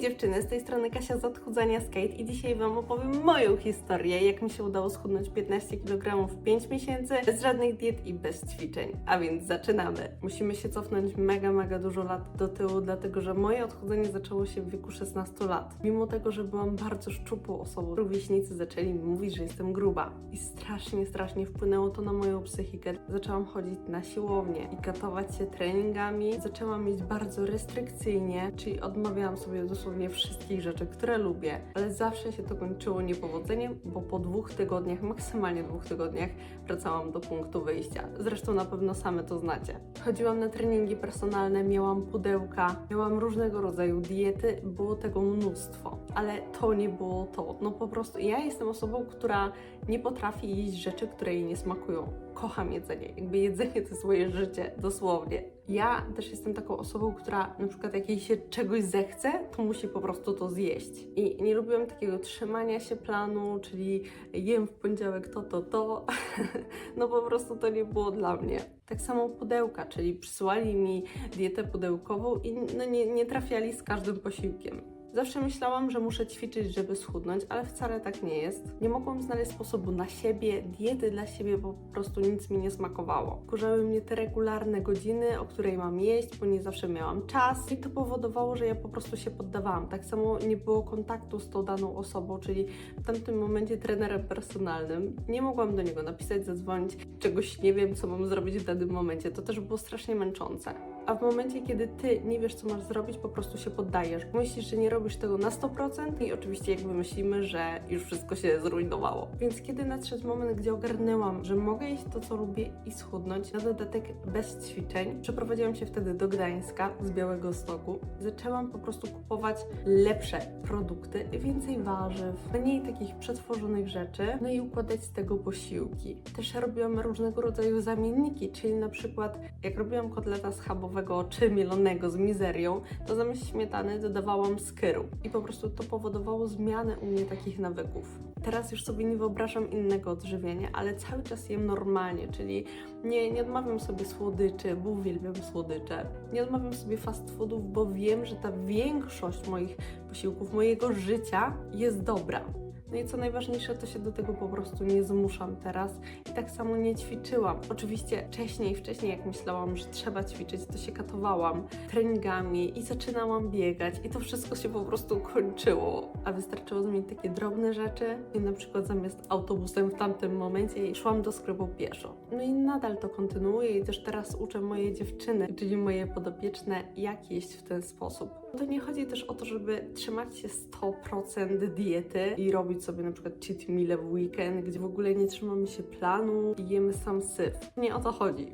Dziewczyny, z tej strony Kasia z Odchudzania Skate i dzisiaj Wam opowiem moją historię, jak mi się udało schudnąć 15 kg w 5 miesięcy, bez żadnych diet i bez ćwiczeń. A więc zaczynamy. Musimy się cofnąć mega, mega dużo lat do tyłu, dlatego że moje odchudzanie zaczęło się w wieku 16 lat. Mimo tego, że byłam bardzo szczupłą osobą, rówieśnicy zaczęli mi mówić, że jestem gruba. I strasznie, strasznie wpłynęło to na moją psychikę. Zaczęłam chodzić na siłownię i katować się treningami. Zaczęłam mieć bardzo restrykcyjnie, czyli odmawiałam sobie dosłownie wszystkich rzeczy, które lubię, ale zawsze się to kończyło niepowodzeniem, bo po dwóch tygodniach, maksymalnie dwóch tygodniach, wracałam do punktu wyjścia. Zresztą na pewno same to znacie. Chodziłam na treningi personalne, miałam pudełka, miałam różnego rodzaju diety, było tego mnóstwo, ale to nie było to. No po prostu ja jestem osobą, która nie potrafi jeść rzeczy, które jej nie smakują. Kocham jedzenie, jakby jedzenie to jest moje życie, dosłownie. Ja też jestem taką osobą, która na przykład jak jej się czegoś zechce, to musi po prostu to zjeść. I nie lubiłam takiego trzymania się planu, czyli jem w poniedziałek to, to, to. no po prostu to nie było dla mnie. Tak samo pudełka, czyli przysłali mi dietę pudełkową i no nie, nie trafiali z każdym posiłkiem. Zawsze myślałam, że muszę ćwiczyć, żeby schudnąć, ale wcale tak nie jest. Nie mogłam znaleźć sposobu na siebie, diety dla siebie, bo po prostu nic mi nie smakowało. Kurzały mnie te regularne godziny, o której mam jeść, bo nie zawsze miałam czas i to powodowało, że ja po prostu się poddawałam. Tak samo nie było kontaktu z tą daną osobą, czyli w tamtym momencie trenerem personalnym. Nie mogłam do niego napisać, zadzwonić, czegoś nie wiem, co mam zrobić w danym momencie. To też było strasznie męczące. A w momencie, kiedy ty nie wiesz, co masz zrobić, po prostu się poddajesz. Myślisz, że nie robisz tego na 100% i oczywiście jakby myślimy, że już wszystko się zrujnowało. Więc kiedy nadszedł moment, gdzie ogarnęłam, że mogę jeść to, co lubię i schudnąć, na dodatek bez ćwiczeń, przeprowadziłam się wtedy do Gdańska z Białego Stoku. Zaczęłam po prostu kupować lepsze produkty, więcej warzyw, mniej takich przetworzonych rzeczy, no i układać z tego posiłki. Też robiłam różnego rodzaju zamienniki, czyli na przykład jak robiłam kotleta schabowego czy mielonego z mizerią, to zamiast śmietany dodawałam skyru i po prostu to powodowało zmianę u mnie takich nawyków. Teraz już sobie nie wyobrażam innego odżywienia, ale cały czas jem normalnie, czyli nie, nie odmawiam sobie słodyczy, bo uwielbiam słodycze. Nie odmawiam sobie fast foodów, bo wiem, że ta większość moich posiłków, mojego życia jest dobra. No i co najważniejsze, to się do tego po prostu nie zmuszam teraz i tak samo nie ćwiczyłam. Oczywiście wcześniej, wcześniej jak myślałam, że trzeba ćwiczyć, to się katowałam treningami i zaczynałam biegać i to wszystko się po prostu kończyło. A wystarczyło zmienić takie drobne rzeczy i na przykład zamiast autobusem w tamtym momencie szłam do sklepu pieszo. No i nadal to kontynuuję i też teraz uczę moje dziewczyny, czyli moje podopieczne, jak jeść w ten sposób. To nie chodzi też o to, żeby trzymać się 100% diety i robić sobie na przykład cheat meal w weekend, gdzie w ogóle nie trzymamy się planu i jemy sam syf. Nie o to chodzi.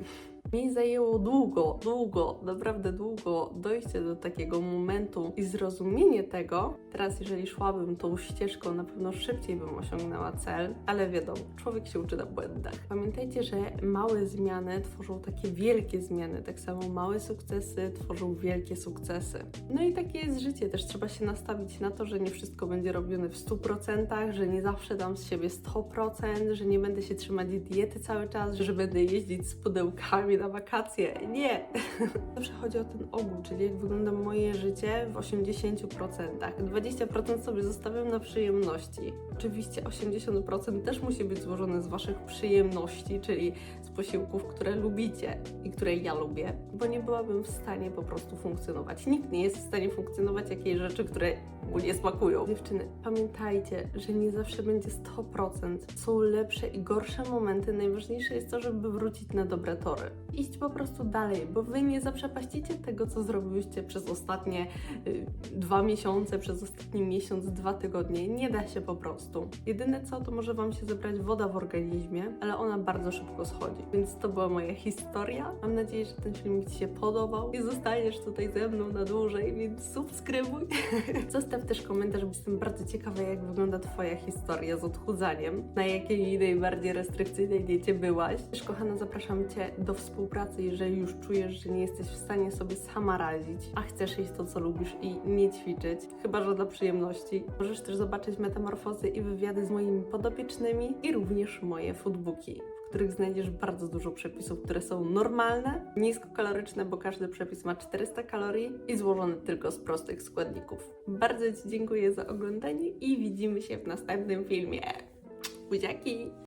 Mi zajęło długo, długo, naprawdę długo dojście do takiego momentu i zrozumienie tego. Teraz, jeżeli szłabym tą ścieżką, na pewno szybciej bym osiągnęła cel, ale wiadomo, człowiek się uczy na błędach. Pamiętajcie, że małe zmiany tworzą takie wielkie zmiany, tak samo małe sukcesy tworzą wielkie sukcesy. No i takie jest życie, też trzeba się nastawić na to, że nie wszystko będzie robione w 100%, że nie zawsze dam z siebie 100%, że nie będę się trzymać diety cały czas, że będę jeździć z pudełkami wakacje. Nie! Zawsze chodzi o ten ogół, czyli jak wygląda moje życie w 80%. 20% sobie zostawiam na przyjemności. Oczywiście 80% też musi być złożone z Waszych przyjemności, czyli z posiłków, które lubicie i które ja lubię, bo nie byłabym w stanie po prostu funkcjonować. Nikt nie jest w stanie funkcjonować jakiejś rzeczy, które mu nie smakują. Dziewczyny, pamiętajcie, że nie zawsze będzie 100%. Są lepsze i gorsze momenty. Najważniejsze jest to, żeby wrócić na dobre tory. Iść po prostu dalej, bo wy nie zaprzepaścicie tego, co zrobiłyście przez ostatnie y, dwa miesiące, przez ostatni miesiąc, dwa tygodnie. Nie da się po prostu. Jedyne co, to może wam się zebrać woda w organizmie, ale ona bardzo szybko schodzi. Więc to była moja historia. Mam nadzieję, że ten filmik Ci się podobał i zostaniesz tutaj ze mną na dłużej, więc subskrybuj. Zostaw też komentarz, bo jestem bardzo ciekawa, jak wygląda Twoja historia z odchudzaniem. Na jakiej najbardziej restrykcyjnej diecie byłaś. Też, kochana, zapraszam Cię do współpracy, współpracy, jeżeli już czujesz, że nie jesteś w stanie sobie sama radzić, a chcesz jeść to, co lubisz i nie ćwiczyć, chyba że dla przyjemności. Możesz też zobaczyć metamorfozy i wywiady z moimi podopiecznymi i również moje foodbooki. W których znajdziesz bardzo dużo przepisów, które są normalne, niskokaloryczne, bo każdy przepis ma 400 kalorii i złożony tylko z prostych składników. Bardzo Ci dziękuję za oglądanie i widzimy się w następnym filmie. Buziaki!